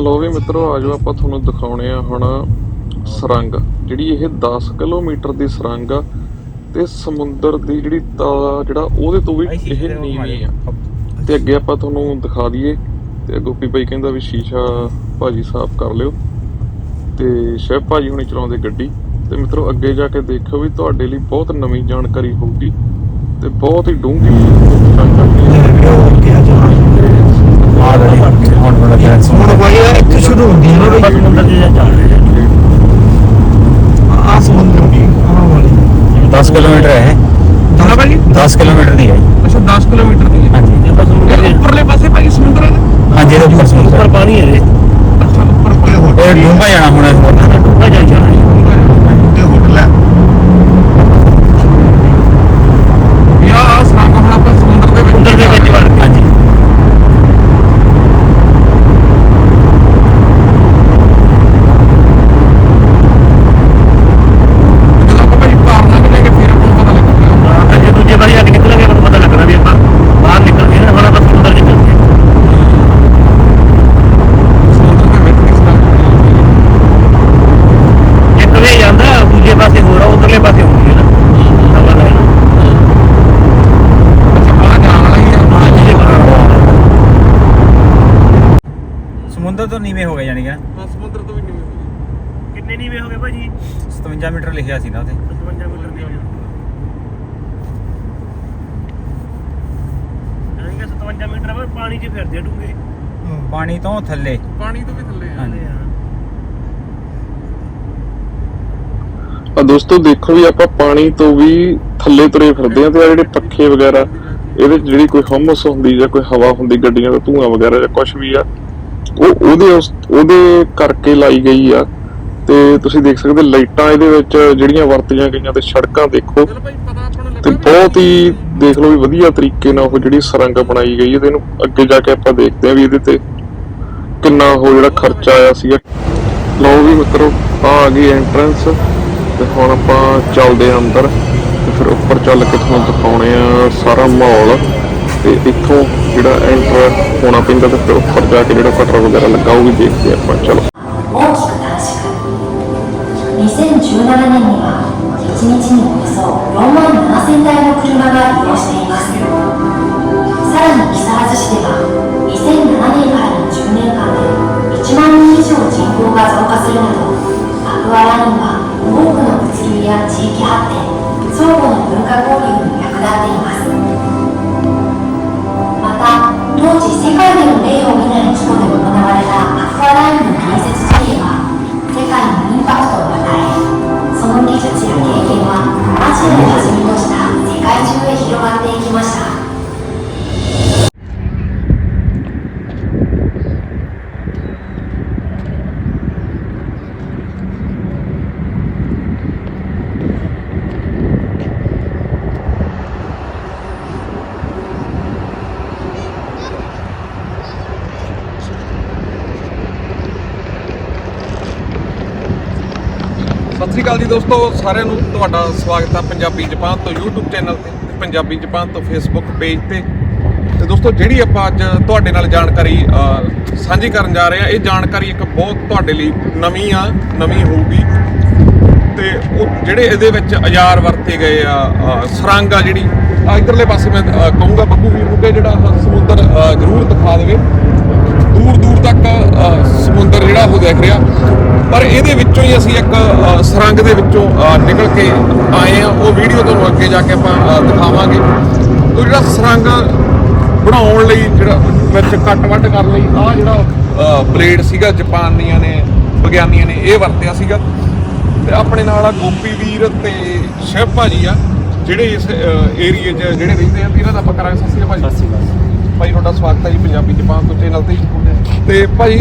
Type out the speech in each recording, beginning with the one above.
ਲੋ ਵੀ ਮਿੱਤਰੋ ਆਜੋ ਆਪਾਂ ਤੁਹਾਨੂੰ ਦਿਖਾਉਣੇ ਆ ਹੁਣ ਸੁਰੰਗ। ਜਿਹੜੀ ਇਹ 10 ਕਿਲੋਮੀਟਰ ਦੀ ਸੁਰੰਗ ਆ ਤੇ ਸਮੁੰਦਰ ਦੀ ਜਿਹੜੀ ਜਿਹੜਾ ਉਹਦੇ ਤੋਂ ਵੀ ਇਹ ਨੀਵੀਂ ਆ। ਤੇ ਅੱਗੇ ਆਪਾਂ ਤੁਹਾਨੂੰ ਦਿਖਾ ਦਈਏ ਤੇ ਗੋਪੀ ਬਾਈ ਕਹਿੰਦਾ ਵੀ ਸ਼ੀਸ਼ਾ ਭਾਜੀ ਸਾਫ਼ ਕਰ ਲਿਓ। ਤੇ ਸ਼ੈਫ ਭਾਜੀ ਹੁਣੀ ਚਲਾਉਂਦੇ ਗੱਡੀ। ਤੇ ਮਿੱਤਰੋ ਅੱਗੇ ਜਾ ਕੇ ਦੇਖਿਓ ਵੀ ਤੁਹਾਡੇ ਲਈ ਬਹੁਤ ਨਵੀਂ ਜਾਣਕਾਰੀ ਹੋਊਗੀ। ਤੇ ਬਹੁਤ ਹੀ ਡੂੰਘੀ ਜਾਣਕਾਰੀ ਹੁਣ ਬਾਈ ਇਹ ਇੱਥੇ ਸ਼ੁਰੂ ਹੁੰਦੀ ਹੈ ਨਾ ਬਈ ਸਮੁੰਦਰ ਦੇ ਚੱਲ ਰਹੇ ਨੇ ਆ ਸਮੁੰਦਰ ਦੀ ਆਹ ਵਾਲੀ 10 ਕਿਲੋਮੀਟਰ ਹੈ ਹਾਂ ਬਾਈ 10 ਕਿਲੋਮੀਟਰ ਦੀ ਹੈ ਅੱਛਾ 10 ਕਿਲੋਮੀਟਰ ਦੀ ਹੈ ਹਾਂਜੀ ਇਹ ਤਾਂ ਸਮੁੰਦਰ ਇਹ ਦੇ ਉੱਪਰਲੇ ਪਾਸੇ ਭਾਈ ਸਮੁੰਦਰ ਹੈ ਨਾ? ਹਾਂਜੀ ਇਹਦੇ ਉੱਪਰ ਸਮੁੰਦਰ ਉੱਪਰ ਪਾਣੀ ਹੈ ਰੇ ਅੱਛਾ ਉੱਪਰ ਕੋਲੇ ਹੋਟਲ ਇਹ ਡੂੰਘਾ ਜਾਣਾ ਹੁਣ ਇਸ ਵਾਰ। ਡੂੰਘਾ ਜਾ ਜਾਣਾ ਹੈ। ਤੇ ਹੋਟਲ ਹੈ ਇਹ ਆ ਸੁਰੰਗ ਹੁਣ ਆਪਾਂ ਸਮੁੰਦਰ ਦੇ ਵਿੱਚ ਸਮੁੰਦਰ ਦੇ ਵਿੱਚ ਵੜ ਗਏ ਹਾਂਜੀ ਜਦੋਂ ਆਪਾਂ ਭਾਈ ਪਾਰ ਲੰਘ ਜਾਏਗੇ ਫਿਰ ਆਪਾਂ ਨੂੰ ਪਤਾ ਲੱਗੂਗਾ ਹਾਂ, ਜੇ ਦੂਜੇ ਵਾਰੀ ਅੱਗੇ ਨਿਕਲਾਂਗੇ ਤਾਂ ਪਤਾ ਲੱਗਣਾ ਵੀ ਆਪਾਂ ਬਾਹਰ ਨਿਕਲ ਗਏ ਨਾ ਹੁਣ ਆਪਾਂ ਸਮੁੰਦਰ 'ਚ ਚੱਲ ਗਏ ਸਮੁੰਦਰ ਦੇ ਵਿੱਚ ਕਿਸ ਤਰ੍ਹਾਂ ਇੱਕ ਵੇ ਜਾਂਦਾ ਦੂਜੇ ਪਾਸੇ ਹੋਰ ਆ ਉਧਰਲੇ ਪਾਸੇ ਹੁੰਦੀ ਹੈ ਨਾ ਹਵਾ ਲੈਣ ਅੱਛਾ ਆ ਜਾਣ ਵਾਲਾ ਹੀ ਆ ਹਾਂ ਜਿਹਦੇ ਕੋਲ ਸਮੁੰਦਰ ਤੋਂ ਨੀਵੇਂ ਹੋ ਗਏ ਜਾਨੀ ਕਿ। ਹਾਂ ਸਮੁੰਦਰ ਤੋਂ ਵੀ ਨਹੀਂ ਕਿੰਨੇ ਨੀਵੇਂ ਹੋ ਗਏ ਭਾਜੀ 57 ਮੀਟਰ ਲਿਖਿਆ ਸੀ ਨਾ ਉੱਥੇ। 55 ਮੀਟਰ ਨੀਵੇਂ ਜਾਣਗੇ 57 ਮੀਟਰ ਵਾ ਪਾਣੀ 'ਚ ਫਿਰਦੇ ਆ ਡੂੰਘੇ। ਪਾਣੀ ਤੋਂ ਥੱਲੇ। ਪਾਣੀ ਤੋਂ ਵੀ ਥੱਲੇ ਆ। ਹਾਂਜੀ। ਆ। ਦੋਸਤੋ ਦੇਖੋ ਵੀ ਆਪਾਂ ਪਾਣੀ ਤੋਂ ਵੀ ਥੱਲੇ ਤੁਰੇ ਫਿਰਦੇ ਆ ਤੇ ਆ ਜਿਹੜੇ ਪੱਖੇ ਵਗੈਰਾ ਇਹਦੇ 'ਚ ਜਿਹੜੀ ਕੋਈ ਹਮਸ ਹੁੰਦੀ ਜਾਂ ਕੋਈ ਹਵਾ ਹੁੰਦੀ ਗੱਡੀਆਂ ਦਾ ਧੂਆਂ ਵਗੈਰਾ ਜਾਂ ਕੁਝ ਵੀ ਆ ਉਹ ਉਹਦੇ ਉਹਦੇ ਕਰਕੇ ਲਾਈ ਗਈ ਆ। ਤੇ ਤੁਸੀਂ ਦੇਖ ਸਕਦੇ ਲਾਈਟਾਂ ਇਹਦੇ ਵਿੱਚ ਜਿਹੜੀਆਂ ਵਰਤੀਆਂ ਗਈਆਂ ਤੇ ਸੜਕਾਂ ਦੇਖੋ। ਤੇ ਬਹੁਤ ਹੀ ਦੇਖ ਲਓ ਵੀ ਵਧੀਆ ਤਰੀਕੇ ਨਾਲ ਉਹ ਜਿਹੜੀ ਸੁਰੰਗ ਬਣਾਈ ਗਈ ਹੈ ਤੇ ਇਹਨੂੰ ਅੱਗੇ ਜਾ ਕੇ ਆਪਾਂ ਦੇਖਦੇ ਹਾਂ ਵੀ ਇਹਦੇ ਤੇ ਕਿੰਨਾ ਉਹ ਜਿਹੜਾ ਖਰਚਾ ਆਇਆ ਸੀਗਾ। ਲਓ ਵੀ ਮਿੱਤਰੋ ਆ ਆ ਗਈ ਐਂਟਰੈਂਸ ਤੇ ਹੁਣ ਆਪਾਂ ਚੱਲਦੇ ਹਾਂ ਅੰਦਰ। ਤੇ ਫਿਰ ਉੱਪਰ ਚੱਲ ਕੇ ਤੁਹਾਨੂੰ ਦਿਖਾਉਣੇ ਆ ਸਾਰਾ ਮਾਹੌਲ। ਤੇ ਇੱਥੋਂ ਜਿਹੜਾ ਐਂਟਰ ਹੋਣਾ ਪੈਂਦਾ ਤੇ ਫਿਰ ਉੱਪਰ ਜਾ ਕੇ ਜਿਹੜਾ ਕਟਰ ਵਗੈਰਾ ਲੱਗਾ ਉਹ ਵੀ ਦੇਖਦੇ ਆਪਾਂ ਚਲੋ 大きく短縮2017年には1日におよそ4万7000台の車が利用していますさらに木更津市では2007年からの10年間で1万人以上人口が増加するなどアクアラインは多くの物流や地域発展相互の文化交流に役立っていますま 世界での例を見ない規模で行われた。アクアラインの建設事業は世界にインパクトを与えその技術や経験はアジアをはじめとした世界中へ広がっていきました。ਸਤਿ ਸ੍ਰੀ ਅਕਾਲ ਜੀ ਦੋਸਤੋ ਸਾਰਿਆਂ ਨੂੰ ਤੁਹਾਡਾ ਸਵਾਗਤ ਹੈ ਪੰਜਾਬੀ ਜਪਾਨ ਤੋਂ YouTube ਚੈਨਲ ਤੇ ਤੇ ਪੰਜਾਬੀ ਜਪਾਨ ਤੋਂ Facebook ਪੇਜ ਤੇ। ਤੇ ਦੋਸਤੋ ਜਿਹੜੀ ਆਪਾਂ ਅੱਜ ਤੁਹਾਡੇ ਨਾਲ ਜਾਣਕਾਰੀ ਸਾਂਝੀ ਕਰਨ ਜਾ ਰਹੇ ਹਾਂ ਇਹ ਜਾਣਕਾਰੀ ਇੱਕ ਬਹੁਤ ਤੁਹਾਡੇ ਲਈ ਨਵੀਂ ਆ ਨਵੀਂ ਹੋਊਗੀ। ਤੇ ਉਹ ਜਿਹੜੇ ਇਹਦੇ ਵਿੱਚ ਔਜ਼ਾਰ ਵਰਤੇ ਗਏ ਆ ਅਹ, ਸੁਰੰਗ ਆ ਜਿਹੜੀ ਆਹ ਇੱਧਰਲੇ ਪਾਸੇ ਮੈਂ ਕਹੂੰਗਾ ਬੱਬੂ ਵੀਰ ਨੂੰ ਕਿ ਜਿਹੜਾ ਸਮੁੰਦਰ ਜ਼ਰੂਰ ਦਿਖਾ ਦੇਵੇ। ਦੂਰ ਦੂਰ ਤੱਕ ਸਮੁੰਦਰ ਜਿਹੜਾ ਉਹ ਦੇਖ ਰਿਹਾ। ਪਰ ਇਹਦੇ ਵਿੱਚੋਂ ਹੀ ਅਸੀਂ ਇੱਕ ਅ, ਸੁਰੰਗ ਦੇ ਵਿੱਚੋਂ ਨਿਕਲ ਕੇ ਆਏ ਆ ਉਹ ਵੀਡੀਓ ਤੁਹਾਨੂੰ ਅੱਗੇ ਜਾ ਕੇ ਆਪਾਂ ਦਿਖਾਵਾਂਗੇ। ਉਹ ਜਿਹੜਾ ਸੁਰੰਗ ਬਣਾਉਣ ਲਈ ਜਿਹੜਾ ਵਿੱਚ ਕੱਟ ਵੱਟ ਕਰਨ ਲਈ ਆ ਜਿਹੜਾ ਪਲੇਟ ਸੀਗਾ ਜਾਪਾਨੀਆਂ ਨੇ ਵਿਗਿਆਨੀਆਂ ਨੇ ਇਹ ਵਰਤਿਆ ਸੀਗਾ। ਤੇ ਆਪਣੇ ਨਾਲ ਆ ਗੋਪੀ ਵੀਰ ਤੇ ਸ਼ਿਵ ਭਾਜੀ ਆ ਜਿਹੜੇ ਇਸ ਏਰੀਏ 'ਚ ਜਿਹੜੇ ਰਹਿੰਦੇ ਆ ਤੇ ਇਹਨਾਂ ਦਾ ਆਪਾਂ ਕਰਾਂਗੇ। ਸਤਿ ਸ਼੍ਰੀ ਅਕਾਲ ਭਾਜੀ। ਭਾਈ ਤੁਹਾਡਾ ਸਵਾਗਤ ਹੈ ਜੀ ਪੰਜਾਬੀ ਜਪਾਨ ਤੋਂ ਚੈਨਲ ਤੇ। ਤੇ ਭਾਈ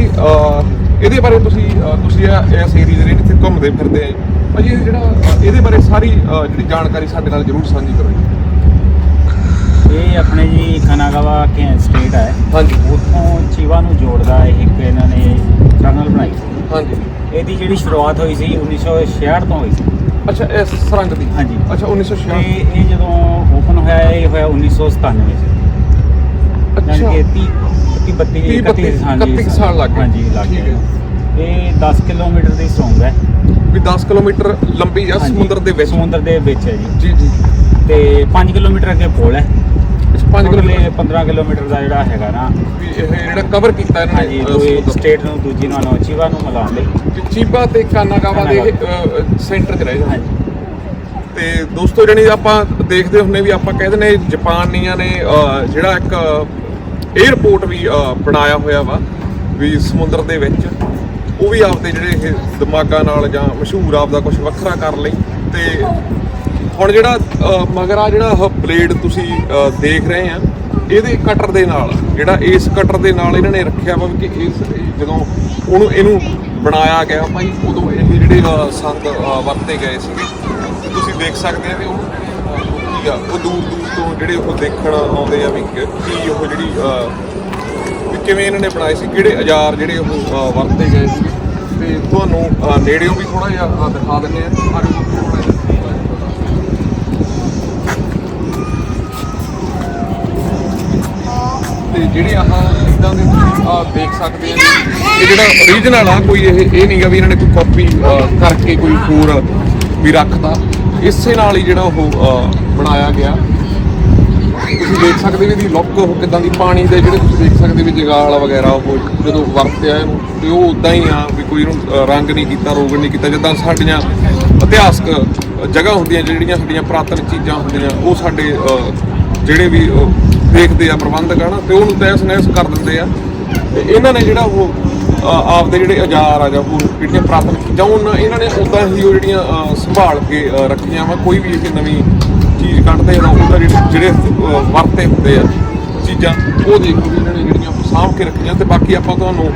ਇਹਦੇ ਬਾਰੇ ਤੁਸੀਂ ਤੁਸੀਂ ਇਹ- ਇਸ ਏਰੀਏ ਦੇ ਜਿਹੜੇ ਇੱਥੇ ਘੁੰਮਦੇ ਫਿਰਦੇ ਆ। ਭਾਜੀ ਇਹ ਜਿਹੜਾ ਇਹਦੇ ਬਾਰੇ ਸਾਰੀ ਜਿਹੜੀ ਜਾਣਕਾਰੀ ਸਾਡੇ ਨਾਲ ਜ਼ਰੂਰ ਸਾਂਝੀ ਕਰੋ ਜੀ। ਇਹ ਆਪਣੇ ਜੀ ਖਨਾਗਾਵਾ ਕੇ ਸਟੇਟ ਹੈ ਹਾਂਜੀ। ਉੱਥੋਂ ਚੀਵਾ ਨੂੰ ਜੋੜਦਾ ਇਹ ਇੱਕ ਇਹਨਾਂ ਨੇ ਟਨਲ ਬਣਾਈ ਸੀ। ਹਾਂਜੀ। ਇਹਦੀ ਜਿਹੜੀ ਸ਼ੁਰੂਆਤ ਹੋਈ ਸੀ 1966 ਤੋਂ ਹੋਈ ਸੀ। ਅੱਛਾ ਇਸ ਸੁਰੰਗ ਦੀ? ਹਾਂਜੀ। ਅੱਛਾ ਤੇ 1966 ਇਹ ਜਦੋਂ ਓਪਨ ਹੋਇਆ ਇਹ ਹੋਇਆ 1997 ਚ। ਯਾਨੀ ਅੱਛਾ। ਕਿ 30 31 32 30, 31 ਹਾਂਜੀ 31 ਸਾਲ ਲੱਗ ਗਏ। ਹਾਂਜੀ ਲੱਗ ਠੀਕ ਗਏ। ਇਹ 10 ਕਿਲੋਮੀਟਰ ਦੀ ਸਟ੍ਰੋਂਗ ਹੈ। ਵੀ 10 ਕਿਲੋਮੀਟਰ ਲੰਬੀ ਆ ਹਾਂਜੀ, ਸਮੁੰਦਰ ਦੇ ਵਿੱਚ? ਸਮੁੰਦਰ ਦੇ ਵਿੱਚ ਹੈ ਜੀ। ਜੀ ਜੀ। ਤੇ 5 ਕਿਲੋਮੀਟਰ ਅੱਗੇ ਪੁਲ ਹੈ। 5 ਕਿਲੋਮੀਟਰ। 15 ਕਿਲੋਮੀਟਰ ਦਾ ਜਿਹੜਾ ਹੈਗਾ ਨਾ। ਵੀ ਇਹ ਜਿਹੜਾ ਕਵਰ ਕੀਤਾ ਇਹਨਾਂ ਹਾਂਜੀ ਨੇ ਅ, ਦੂਜੀ ਸਮੁੰਦਰ। ਸਟੇਟ ਨੂੰ ਦੂਜੀ ਨੂੰ ਅਨੋਚੀਵਾ ਨੂੰ ਮਿਲਾਉਣ ਲਈ। ਵੀ ਚੀਬਾ ਤੇ ਕਾਨਾਗਾਵਾ ਦੇ ਸੈਂਟਰ 'ਚ ਰਹੇ ਹਾਂਜੀ। ਤੇ ਦੋਸਤੋ ਜਣੀ ਆਪਾਂ ਦੇਖਦੇ ਹੁੰਨੇ ਵੀ ਆਪਾਂ ਕਹਿੰਦੇ ਨੇ ਜਾਪਾਨੀਆਂ ਨੇ ਜਿਹੜਾ ਇੱਕ 에ਅਰਪੋਰਟ ਵੀ ਬਣਾਇਆ ਹੋਇਆ ਵਾ ਵੀ ਸਮੁੰਦਰ ਦੇ ਵਿੱਚ ਉਹ ਵੀ ਆਪਦੇ ਜਿਹੜੇ ਇਹ ਦਿਮਾਗਾਂ ਨਾਲ ਜਾਂ ਮਸ਼ਹੂਰ ਆਪਦਾ ਕੁਝ ਵੱਖਰਾ ਕਰ ਲਈ ਤੇ ਹੁਣ ਜਿਹੜਾ ਅਹ, ਮਗਰ ਆ ਜਿਹੜਾ ਉਹ ਬਲੇਡ ਤੁਸੀਂ ਦੇਖ ਰਹੇ ਆ ਇਹਦੇ ਕਟਰ ਦੇ ਨਾਲ ਜਿਹੜਾ ਇਸ ਕਟਰ ਦੇ ਨਾਲ ਇਹਨਾਂ ਨੇ ਰੱਖਿਆ ਵਾ ਕਿ ਇਸ ਜਦੋਂ ਉਹਨੂੰ ਇਹਨੂੰ ਬਣਾਇਆ ਗਿਆ ਭਾਈ ਉਦੋਂ ਇਹ ਜਿਹੜੇ ਸੰਦ ਵਰਤੇ ਗਏ ਸੀਗੇ। ਦੇਖ ਸਕਦੇ ਆ ਵੀ ਉਹ ਕੀ ਆ ਉਹ ਦੂਰ ਦੂਰ ਤੋਂ ਜਿਹੜੇ ਉਹ ਦੇਖਣ ਆਉਂਦੇ ਆ ਵੀ ਕੀ ਉਹ ਜਿਹੜੀ ਵੀ ਕਿਵੇਂ ਇਹਨਾਂ ਨੇ ਬਣਾਏ ਸੀ ਕਿਹੜੇ ਔਜ਼ਾਰ ਜਿਹੜੇ ਉਹ ਵਰਤੇ ਗਏ ਸੀ। ਤੇ ਤੁਹਾਨੂੰ ਅਹ, ਨੇੜਿਓਂ ਵੀ ਥੋੜਾ ਜਿਹਾ ਦਿਖਾ ਦਿੰਦੇ ਆ। ਆਹ ਤੇ ਜਿਹੜੇ ਆਹ ਇਦਾਂ ਦੇ ਤੁਸੀਂ ਦੇਖ ਸਕਦੇ ਆ ਇਹ ਜਿਹੜਾ ਓਰੀਜਨਲ ਆ ਕੋਈ ਇਹ ਇਹ ਨਹੀਂਗਾ ਵੀ ਇਹਨਾਂ ਨੇ ਕੋਈ ਕਾਪੀ ਕਰਕੇ ਕੋਈ ਹੋਰ ਵੀ ਰੱਖਤਾ। ਇਸੇ ਨਾਲ ਹੀ ਜਿਹੜਾ ਉਹ ਬਣਾਇਆ ਗਿਆ। ਤੁਸੀਂ ਦੇਖ ਸਕਦੇ ਵੀ ਇਹਦੀ ਲੁੱਕ ਉਹ ਕਿਦਾਂ ਦੀ ਪਾਣੀ ਦੇ ਜਿਹੜੇ ਤੁਸੀਂ ਦੇਖ ਸਕਦੇ ਵੀ ਜਗਾਲ ਵਗੈਰਾ ਉਹ ਜਦੋਂ ਵਰਤਿਆ ਇਹਨੂੰ, ਤੇ ਉਹ ਉਦਾਂ ਹੀ ਆ ਵੀ ਕੋਈ ਇਹਨੂੰ ਰੰਗ ਨਹੀਂ ਕੀਤਾ, ਰੋਗਨ ਨਹੀਂ ਕੀਤਾ। ਜਿੱਦਾਂ ਸਾਡੀਆਂ ਇਤਿਹਾਸਕ ਜਗ੍ਹਾ ਹੁੰਦੀਆਂ, ਜਿਹੜੀਆਂ ਸਾਡੀਆਂ ਪੁਰਾਤਨ ਚੀਜ਼ਾਂ ਹੁੰਦੀਆਂ, ਉਹ ਸਾਡੇ ਜਿਹੜੇ ਵੀ ਉਹ ਦੇਖਦੇ ਆ ਪ੍ਰਬੰਧਕ, ਹਨ, ਤੇ ਉਹਨੂੰ ਤੈਸ ਨੈਸ ਕਰ ਦਿੰਦੇ ਆ। ਤੇ ਇਹਨਾਂ ਨੇ ਜਿਹੜਾ ਉਹ ਆਪਦੇ ਜਿਹੜੇ ਔਜ਼ਾਰ ਆ ਜਾਂ ਹੋਰ ਜਿਹੜੀਆਂ ਪੁਰਾਤਨ ਚੀਜ਼ਾਂ ਉਹਨਾਂ ਇਹਨਾਂ ਨੇ ਉਦਾਂ ਹੀ ਉਹ ਜਿਹੜੀਆਂ ਸੰਭਾਲ ਕੇ ਰੱਖੀਆਂ ਵਾ। ਕੋਈ ਵੀ ਇਹ ਨਵੀਂ ਚੀਜ਼ ਕੱਢਦੇ ਆ ਉਹਦਾ ਜਿਹੜੇ ਜਿਹੜੇ ਵਰਤੇ ਹੁੰਦੇ ਆ ਚੀਜ਼ਾਂ, ਉਹ ਦੇਖੋ ਵੀ ਇਹਨਾਂ ਨੇ ਜਿਹੜੀਆਂ ਸਾਂਭ ਕੇ ਰੱਖੀਆਂ। ਤੇ ਬਾਕੀ ਆਪਾਂ ਤੁਹਾਨੂੰ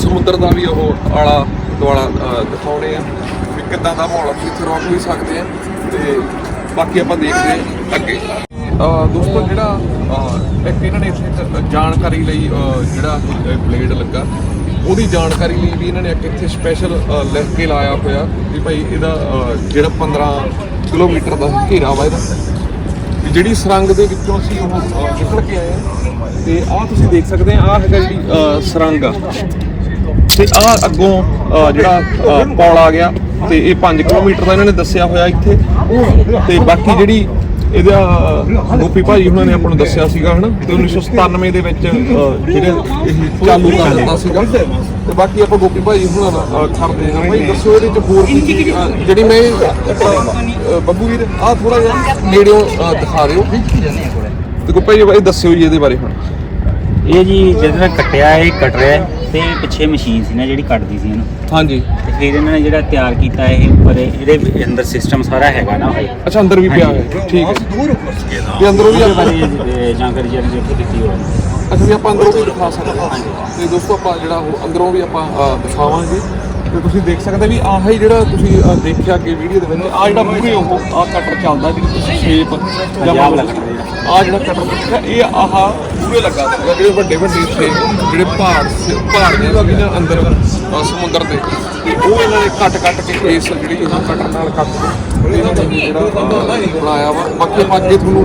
ਸਮੁੰਦਰ ਦਾ ਵੀ ਉਹ ਆਲਾ ਦੁਆਲਾ ਦਿਖਾਉਣੇ ਆ ਵੀ ਕਿੱਦਾਂ ਦਾ ਮਾਹੌਲ ਅਸੀਂ ਇੱਥੇ ਰੋਕ ਵੀ ਸਕਦੇ ਆ। ਤੇ ਬਾਕੀ ਆਪਾਂ ਦੇਖਦੇ ਆ ਅੱਗੇ। ਦੋਸਤੋ ਜਿਹੜਾ ਇੱਕ ਇਹਨਾਂ ਨੇ ਇੱਥੇ ਜਾਣਕਾਰੀ ਲਈ ਜਿਹੜਾ ਬਲੇਡ ਲੱਗਾ ਉਹਦੀ ਜਾਣਕਾਰੀ ਲਈ ਵੀ ਇਹਨਾਂ ਨੇ ਇੱਕ ਇੱਥੇ ਸਪੈਸ਼ਲ ਲਿਖ ਕੇ ਲਾਇਆ ਹੋਇਆ ਵੀ ਭਾਈ ਇਹਦਾ ਜਿਹੜਾ 15 ਕਿਲੋਮੀਟਰ ਦਾ ਘੇਰਾ ਵਾ ਇਹਦਾ। ਵੀ ਜਿਹੜੀ ਸੁਰੰਗ ਦੇ ਵਿੱਚੋਂ ਅਸੀਂ ਉਹ ਨਿਕਲ ਕੇ ਆਏ ਆ ਤੇ ਆਹ ਤੁਸੀਂ ਦੇਖ ਸਕਦੇ ਆ ਆਹ ਹੈਗਾ ਜਿਹੜੀ ਅਹ, ਸੁਰੰਗ। ਆ ਤੇ ਆਹ ਅੱਗੋਂ ਜਿਹੜਾ ਪੌਲ ਆ ਗਿਆ ਤੇ ਇਹ 5 ਕਿਲੋਮੀਟਰ ਦਾ ਇਹਨਾਂ ਨੇ ਦੱਸਿਆ ਹੋਇਆ ਇੱਥੇ। ਤੇ ਬਾਕੀ ਜਿਹੜੀ ਇਹਦਾ ਗੋਪੀ ਭਾਜੀ ਉਹਨਾਂ ਨੇ ਆਪਾਂ ਨੂੰ ਦੱਸਿਆ ਸੀਗਾ, ਹਨਾ? ਤੇ 1997 ਦੇ ਵਿੱਚ ਜਿਹੜੇ ਇਹ ਚਾਲੂ ਕਰ ਦਿੱਤਾ ਸੀਗਾ। ਤੇ ਬਾਕੀ ਆਪਾਂ ਗੋਪੀ ਭਾਜੀ ਉਹਨਾਂ ਨਾਲ ਕਰਦੇ ਹਾਂ। ਭਾਈ ਦੱਸੋ ਇਹਦੇ ਚ ਹੋਰ ਕੀ ਜਿਹੜੀ ਮੈਂ ਬੱਬੂ ਵੀਰ, ਆਹ ਥੋੜਾ ਜਿਹਾ ਨੇੜਿਓਂ ਦਿਖਾ ਦਿਓ। ਤੇ ਗੋਪੀ ਭਾਜੀ, ਇਹ ਦੱਸਿਓ ਜੀ ਇਹਦੇ ਬਾਰੇ ਹੁਣ। ਇਹ ਜੀ ਜਿਹੜਾ ਕੱਟਿਆ, ਇਹ ਕੱਟ ਰਿਹਾ। ਤੇ ਪਿੱਛੇ ਮਸ਼ੀਨ ਸੀ ਨਾ ਜਿਹੜੀ ਕੱਟਦੀ ਸੀ ਇਹਨੂੰ। ਹਾਂਜੀ। ਤੇ ਫਿਰ ਇਹਨਾਂ ਨੇ ਜਿਹੜਾ ਤਿਆਰ ਕੀਤਾ ਇਹ ਉੱਪਰ ਇਹਦੇ ਅੰਦਰ ਸਿਸਟਮ ਸਾਰਾ ਹੈਗਾ ਨਾ ਭਾਈ ਅੱਛਾ ਅੰਦਰ ਵੀ ਪਿਆ। ਹੈ ਠੀਕ ਹੈ। ਤੇ ਅੰਦਰੋਂ ਵੀ ਉਹਦੇ ਆਪਾਂ ਬਾਰੇ ਇਹ ਜਾਣਕਾਰੀ ਜਿਹੜੀ ਜਿੱਥੇ ਦਿੱਤੀ ਹੋਈ। ਹੈ ਅੱਛਾ ਵੀ ਆਪਾਂ ਅੰਦਰੋਂ ਵੀ ਦਿਖਾ ਸਕਦੇ ਹਾਂ। ਤੇ ਦੋਸਤੋ ਆਪਾਂ ਜਿਹੜਾ ਉਹ ਅੰਦਰੋਂ ਵੀ ਆਪਾਂ ਦਿਖਾਵਾਂਗੇ। ਤੇ ਤੁਸੀਂ ਦੇਖ ਸਕਦੇ ਵੀ ਆਹ ਹੀ ਜਿਹੜਾ ਤੁਸੀਂ ਦੇਖਿਆ ਅੱਗੇ ਵੀਡੀਓ ਦੇ ਵਿੱਚ ਆ ਜਿਹੜਾ ਮੂਹਰੇ ਉਹ ਆਹ ਕਟਰ ਚੱਲਦਾ ਜਿਹੜੀ ਤੁਸੀਂ ਸ਼ੇਪ cutter ਜਿਹੜਾ। ਆ ਜਿਹੜਾ ਕਟਰ ਦੇਖਿਆ ਇਹ ਆਹ ਮੂਹਰੇ ਲੱਗਾ ਸੀਗਾ ਜਿਹੜੇ ਵੱਡੇ ਵੱਡੇ ਇੱਥੇ ਜਿਹੜੇ ਪਹਾੜ ਸ- ਪਹਾੜ ਨੇ ਵੀ ਨਾ ਅੰਦਰ ਸਮੁੰਦਰ ਦੇ। ਤੇ ਉਹ ਇਹਨਾਂ ਨੇ ਕੱਟ ਕੱਟ ਕੇ ਇਸ ਜਿਹੜੀ ਇਹਨਾਂ ਕਟਰ ਨਾਲ ਕੱਟ ਕੇ ਤੇ ਇਹਨਾਂ ਨੇ ਜਿਹੜਾ ਅਹ, ਬਣਾਇਆ ਵਾ। ਬਾਕੀ ਆਪਾਂ ਅੱਗੇ ਤੁਹਾਨੂੰ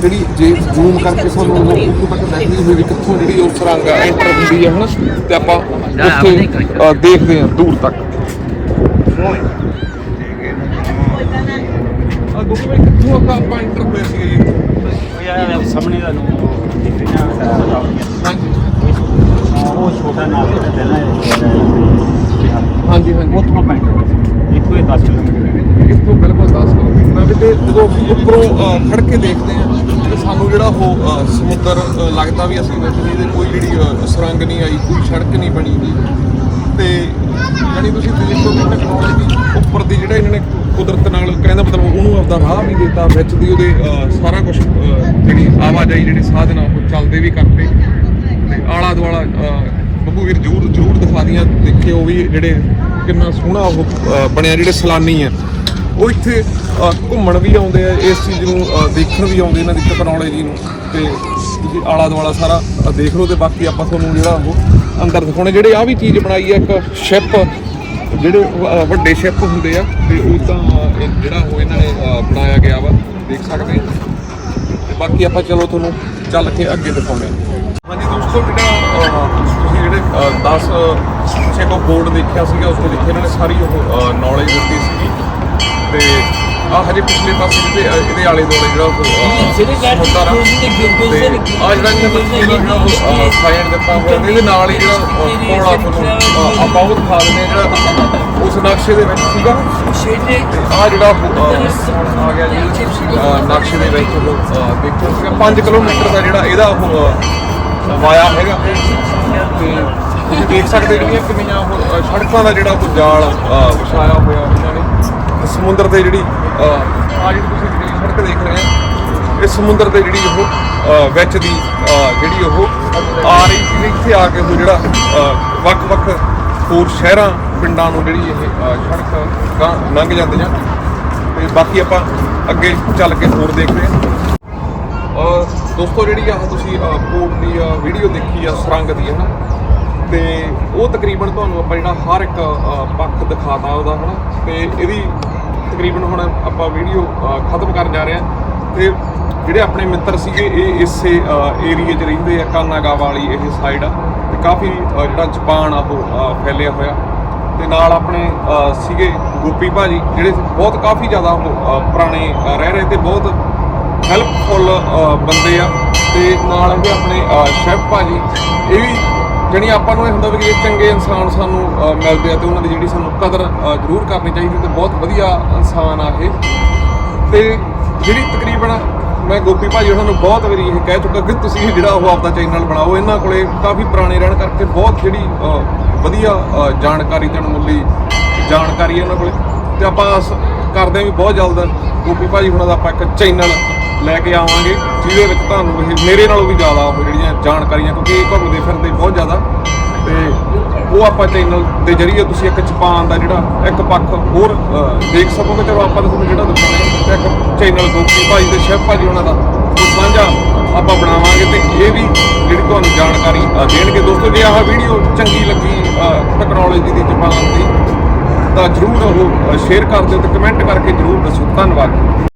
ਜਿਹੜੀ ਜੇ ਜ਼ੂਮ ਕਰਕੇ ਸਾਨੂੰ ਉਹ ਉੱਥੋਂ ਤੱਕ ਹੋਈ ਵੀ ਕਿੱਥੋਂ ਜਿਹੜੀ ਉਹ ਸੁਰੰਗ ਐਂਟਰ ਹੁੰਦੀ ਹੈ ਹਨਾ? ਤੇ ਆਪਾਂ ਉੱਥੇ ਦੇਖਦੇ ਹਾਂ ਦੂਰ ਤੱਕ। ਆ ਭਾਈ ਕਿੱਥੋਂ ਆਪਾਂ ਆਪਾਂ ਐਂਟਰ ਹੋਏ ਸੀਗੇ ਜੀ ਉਹ ਯਾਰ ਸਾਹਮਣੇ ਤੁਹਾਨੂੰ ਦਿਖ ਰਿਹਾ ਨਾ ਹਾਂਜੀ ਉਹ ਛੋਟਾ ਨਾਲ ਜਿਹੜਾ ਪਹਿਲਾਂ ਹਾਂਜੀ ਹਾਂਜੀ ਉੱਥੋਂ ਪੈਂਟ ਇੱਥੋਂ ਇਹ 10 ਕਿਲੋਮੀਟਰ ਹੈ ਇੱਥੋਂ ਬਿਲਕੁਲ 10 ਕਿਲੋਮੀਟਰ ਆ ਵੀ ਤੇ ਜਦੋਂ ਅਸੀਂ ਉੱਪਰੋਂ ਅਹ, ਖੜ ਕੇ ਦੇਖਦੇ ਆ ਤੇ ਸਾਨੂੰ ਜਿਹੜਾ ਉਹ ਸਮੁੰਦਰ ਲੱਗਦਾ ਵੀ ਅਸੀਂ ਵਿੱਚ ਨਹੀਂ ਇਹਦੇ ਕੋਈ ਜਿਹੜੀ ਸੁਰੰਗ ਨਹੀਂ ਆਈ, ਕੋਈ ਸੜਕ ਨਹੀਂ ਬਣੀ ਗੀ ਤੇ ਯਾਨੀ ਤੁਸੀਂ ਦੇਖੋ ਕਿ ਟੈਕਨੋਲੋਜੀ ਉੱਪਰ ਦੀ ਜਿਹੜਾ ਇਹਨਾਂ ਨੇ ਕੁਦਰਤ ਨਾਲ ਕਹਿੰਦਾ ਮਤਲਬ ਉਹਨੂੰ ਆਪਦਾ ਰਾਹ ਵੀ ਦਿੱਤਾ, ਵਿੱਚ ਦੀ ਉਹਦੇ ਸਾਰਾ ਕੁਝ ਜਿਹੜੀ ਆਵਾਜਾਈ ਜਿਹੜੇ ਸਾਧਨ ਆ ਉਹ ਚੱਲਦੇ ਵੀ ਕਰਦੇ। ਤੇ ਆਲਾ ਦੁਆਲਾ ਬੱਬੂ ਵੀਰ ਜਰੂਰ ਜਰੂਰ ਦਿਖਾ ਦੀਆਂ, ਦੇਖਿਓ ਉਹ ਵੀ ਜਿਹੜੇ ਕਿੰਨਾ ਸੋਹਣਾ ਉਹ ਬਣਿਆ, ਜਿਹੜੇ ਸੈਲਾਨੀ ਆ। ਉਹ ਇੱਥੇ ਘੁੰਮਣ ਵੀ ਆਉਂਦੇ ਆ, ਇਸ ਚੀਜ਼ ਨੂੰ ਦੇਖਣ ਵੀ ਆਉਂਦੇ ਇਹਨਾਂ ਦੀ ਟੈਕਨੋਲੋਜੀ ਨੂੰ। ਤੇ ਤੁਸੀਂ ਆਲਾ ਦੁਆਲਾ ਸਾਰਾ ਦੇਖ ਲਓ ਤੇ ਬਾਕੀ ਆਪਾਂ ਤੁਹਾਨੂੰ ਜਿਹੜਾ ਉਹ ਅੰਦਰ ਦਿਖਾਉਣੇ। ਜਿਹੜੇ ਆ ਵੀ ਚੀਜ਼ ਬਣਾਈ ਹੈ ਇੱਕ ਸ਼ਿਪ, ਜਿਹੜੇ ਵੱਡੇ ਸ਼ਿਪ ਹੁੰਦੇ ਆ, ਤੇ ਉਹ ਤਾਂ ਜਿਹੜਾ ਉਹ ਇਹਨਾਂ ਨੇ ਬਣਾਇਆ ਗਿਆ ਵਾ, ਦੇਖ ਸਕਦੇ ਤੇ ਬਾਕੀ ਆਪਾਂ ਚਲੋ ਤੁਹਾਨੂੰ ਚੱਲ ਕੇ ਅੱਗੇ ਦਿਖਾਉਂਦੇ ਹਾਂ। ਹਾਂਜੀ ਦੋਸਤੋ, ਜਿਹੜਾ ਤੁਸੀਂ ਜਿਹੜੇ 10 ਪਿੱਛੇ ਕੋ ਬੋਰਡ ਦੇਖਿਆ ਸੀਗਾ, ਉਸ ਤੋਂ ਲਿਖੇ ਇਹਨਾਂ ਨੇ ਸਾਰੀ ਉਹ ਨੌਲੇਜ ਦਿੱਤੀ ਸੀਗੀ। ਤੇ ਆ ਹਜੇ ਪਿਛਲੇ ਪਾਸੇ ਜਿਹਦੇ ਇਹਦੇ ਆਲੇ ਦੁਆਲੇ ਜਿਹੜਾ ਉਹ ਆ ਤੇ ਆ ਜਿਹੜਾ ਨੇ ਜਿਹੜਾ ਸਾਈਡ ਦਿੱਤਾ ਹੋਇਆ ਇਹਦੇ ਨਾਲ ਹੀ ਜਿਹੜਾ ਕੋਲਾ ਤੁਹਾਨੂੰ ਉਹ ਦਿਖਾ ਦਿੰਦੇ ਹਾਂ ਜਿਹੜਾ ਉਸ ਨਕਸ਼ੇ ਦੇ ਵਿੱਚ ਸੀਗਾ। ਆ ਜਿਹੜਾ ਆ ਗਿਆ ਜੀ ਨਕਸ਼ੇ ਦੇ ਵਿੱਚ ਦੇਖੋ ਸੀਗਾ 5 ਕਿਲੋਮੀਟਰ ਦਾ ਜਿਹੜਾ ਇਹਦਾ ਉਹ ਵਾਇਆ ਹੈਗਾ। ਤੇ ਤੁਸੀਂ ਦੇਖ ਸਕਦੇ ਜਿਹੜੀਆਂ ਕਿੰਨੀਆਂ ਉਹ ਸੜਕਾਂ ਦਾ ਜਿਹੜਾ ਉਹ ਜਾਲ ਵਿਛਾਇਆ ਹੋਇਆ ਸਮੁੰਦਰ ਤੇ ਜਿਹੜੀ ਆ ਜਿਹੜੀ ਤੁਸੀਂ ਜਿਹੜੀ ਸੜਕ ਦੇਖ ਰਹੇ ਆ ਇਹ ਸਮੁੰਦਰ ਤੇ ਜਿਹੜੀ ਉਹ ਵਿੱਚ ਦੀ ਜਿਹੜੀ ਉਹ ਆ ਰਹੀ ਸੀ ਇੱਥੇ ਆ ਕੇ ਉਹ ਜਿਹੜਾ ਵੱਖ-ਵੱਖ ਹੋਰ ਸ਼ਹਿਰਾਂ ਪਿੰਡਾਂ ਨੂੰ ਜਿਹੜੀ ਇਹ ਸੜਕ ਲੰਘ ਜਾਂਦੀਆਂ। ਤੇ ਬਾਕੀ ਆਪਾਂ ਅੱਗੇ ਚੱਲ ਕੇ ਹੋਰ ਦੇਖਦੇ ਹਾਂ। ਔਰ ਦੋਸਤੋ ਜਿਹੜੀ ਆ ਤੁਸੀਂ ਪੋਰਟ ਦੀ ਵੀਡੀਓ ਦੇਖੀ ਆ ਸੁਰੰਗ ਦੀ ਹੈ ਨਾ ਤੇ ਉਹ ਤਕਰੀਬਨ ਤੁਹਾਨੂੰ ਆਪਾਂ ਜਿਹੜਾ ਹਰ ਇੱਕ ਪੱਖ ਦਿਖਾਤਾ ਉਹਦਾ ਹਨਾ? ਤੇ ਇਹਦੀ ਤਕਰੀਬਨ ਹੁਣ ਆਪਾਂ ਵੀਡੀਓ ਖਤਮ ਕਰਨ ਜਾ ਰਹੇ ਹਾਂ। ਤੇ ਜਿਹੜੇ ਆਪਣੇ ਮਿੱਤਰ ਸੀਗੇ, ਇਹ ਇਸੇ ਏਰੀਏ 'ਚ ਰਹਿੰਦੇ ਆ ਕਾਨਾਗਾ ਵਾਲੀ ਇਹ ਸਾਈਡ ਆ। ਤੇ ਕਾਫੀ ਜਿਹੜਾ ਜਾਪਾਨ ਆ ਉਹ ਫੈਲਿਆ ਹੋਇਆ। ਤੇ ਨਾਲ ਆਪਣੇ ਸੀਗੇ ਗੋਪੀ ਭਾਜੀ, ਜਿਹੜੇ ਬਹੁਤ ਕਾਫੀ ਜ਼ਿਆਦਾ ਉਹ ਪੁਰਾਣੇ ਰਹਿ ਰਹੇ ਤੇ ਬਹੁਤ ਹੈਲਪਫੁਲ ਬੰਦੇ ਆ। ਤੇ ਨਾਲ ਇਹ ਆਪਣੇ ਸ਼ੈਫ ਭਾਜੀ। ਇਹ ਵੀ ਜਾਣੀ ਆਪਾਂ ਨੂੰ ਇਹ ਹੁੰਦਾ ਵੀ ਕਿ ਇਹ ਚੰਗੇ ਇਨਸਾਨ ਸਾਨੂੰ ਅ, ਮਿਲਦੇ ਆ ਤੇ ਉਹਨਾਂ ਦੀ ਜਿਹੜੀ ਸਾਨੂੰ ਕਦਰ ਅ, ਜ਼ਰੂਰ ਕਰਨੀ ਚਾਹੀਦੀ ਤੇ ਬਹੁਤ ਵਧੀਆ ਇਨਸਾਨ ਆ ਇਹ। ਤੇ ਜਿਹੜੀ ਤਕਰੀਬਨ ਮੈਂ ਗੋਪੀ ਭਾਜੀ ਉਹਨਾਂ ਨੂੰ ਬਹੁਤ ਵਾਰੀ ਇਹ ਕਹਿ ਚੁੱਕਾ ਕਿ ਤੁਸੀਂ ਜਿਹੜਾ ਉਹ ਆਪਦਾ ਚੈਨਲ ਬਣਾਓ ਇਹਨਾਂ ਕੋਲੇ ਕਾਫੀ ਪੁਰਾਣੇ ਰਹਿਣ ਕਰਕੇ ਬਹੁਤ ਜਿਹੜੀ ਅ, ਵਧੀਆ ਅ, ਜਾਣਕਾਰੀ ਤੇ ਅਣਮੁੱਲੀ ਜਾਣਕਾਰੀ ਹੈ ਇਹਨਾਂ ਕੋਲੇ। ਤੇ ਆਪਾਂ ਆਸ ਕਰਦੇ ਹਾਂ ਵੀ ਬਹੁਤ ਜਲਦ ਗੋਪੀ ਭਾਜੀ ਹੁਣਾਂ ਦਾ ਆਪਾਂ ਇੱਕ ਚੈਨਲ ਲੈ ਕੇ ਆਵਾਂਗੇ, ਜਿਹਦੇ ਵਿੱਚ ਤੁਹਾਨੂੰ ਇਹ ਮੇਰੇ ਨਾਲੋਂ ਵੀ ਜ਼ਿਆਦਾ ਉਹ ਜਿਹੜੀਆਂ ਜਾਣਕਾਰੀਆਂ, ਕਿਉਂਕਿ ਇਹ ਘੁੰਮਦੇ ਫਿਰਦੇ ਬਹੁਤ ਜ਼ਿਆਦਾ। ਤੇ ਉਹ ਆਪਾਂ ਚੈਨਲ ਦੇ ਜਰੀਏ ਤੁਸੀਂ ਇੱਕ ਜਪਾਨ ਦਾ ਜਿਹੜਾ, ਇੱਕ ਪੱਖ ਹੋਰ ਦੇਖ ਸਕੋਗੇ। ਚਲੋ ਆਪਾਂ ਤੁਹਾਨੂੰ ਜਿਹੜਾ ਦਿਖਾਉਣਾ ਇੱਕ ਚੈਨਲ ਗੋਪੀ ਭਾਜੀ ਤੇ ਸ਼ੈਫ ਭਾਜੀ ਉਹਨਾਂ ਦਾ ਉਹ ਸਾਂਝਾ ਆਪਾਂ ਬਣਾਵਾਂਗੇ ਤੇ ਇਹ ਵੀ ਜਿਹੜੀ ਤੁਹਾਨੂੰ ਜਾਣਕਾਰੀ ਦੇਣਗੇ। ਦੋਸਤੋ, ਜੇ ਆਹ ਵੀਡੀਓ ਚੰਗੀ ਲੱਗੀ ਟੈਕਨੋਲੋਜੀ ਦੀ ਜਾਪਾਨ ਦੀ, ਤਾਂ ਜਰੂਰ ਉਹ ਸ਼ੇਅਰ ਕਰ ਦਿਓ ਤੇ ਕਮੈਂਟ ਕਰਕੇ ਜਰੂਰ ਦੱਸੋ। ਧੰਨਵਾਦ।